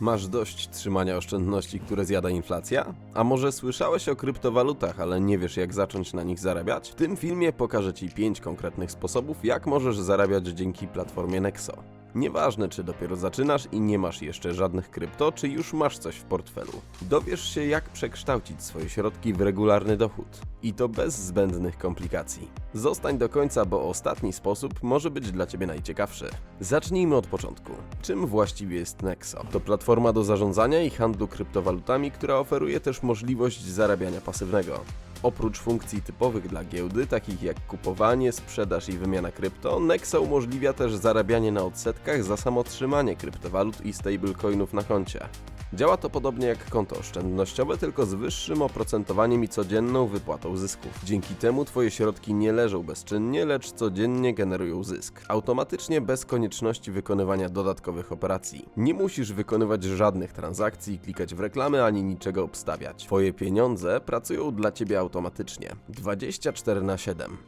Masz dość trzymania oszczędności, które zjada inflacja? A może słyszałeś o kryptowalutach, ale nie wiesz jak zacząć na nich zarabiać? W tym filmie pokażę Ci 5 konkretnych sposobów, jak możesz zarabiać dzięki platformie Nexo. Nieważne, czy dopiero zaczynasz i nie masz jeszcze żadnych krypto, czy już masz coś w portfelu. Dowiesz się, jak przekształcić swoje środki w regularny dochód. I to bez zbędnych komplikacji. Zostań do końca, bo ostatni sposób może być dla Ciebie najciekawszy. Zacznijmy od początku. Czym właściwie jest Nexo? To platforma do zarządzania i handlu kryptowalutami, która oferuje też możliwość zarabiania pasywnego. Oprócz funkcji typowych dla giełdy, takich jak kupowanie, sprzedaż i wymiana krypto, Nexo umożliwia też zarabianie na odsetkach za samo trzymanie kryptowalut i stablecoinów na koncie. Działa to podobnie jak konto oszczędnościowe, tylko z wyższym oprocentowaniem i codzienną wypłatą zysków. Dzięki temu Twoje środki nie leżą bezczynnie, lecz codziennie generują zysk. Automatycznie bez konieczności wykonywania dodatkowych operacji. Nie musisz wykonywać żadnych transakcji, klikać w reklamy ani niczego obstawiać. Twoje pieniądze pracują dla Ciebie automatycznie. 24 na 7.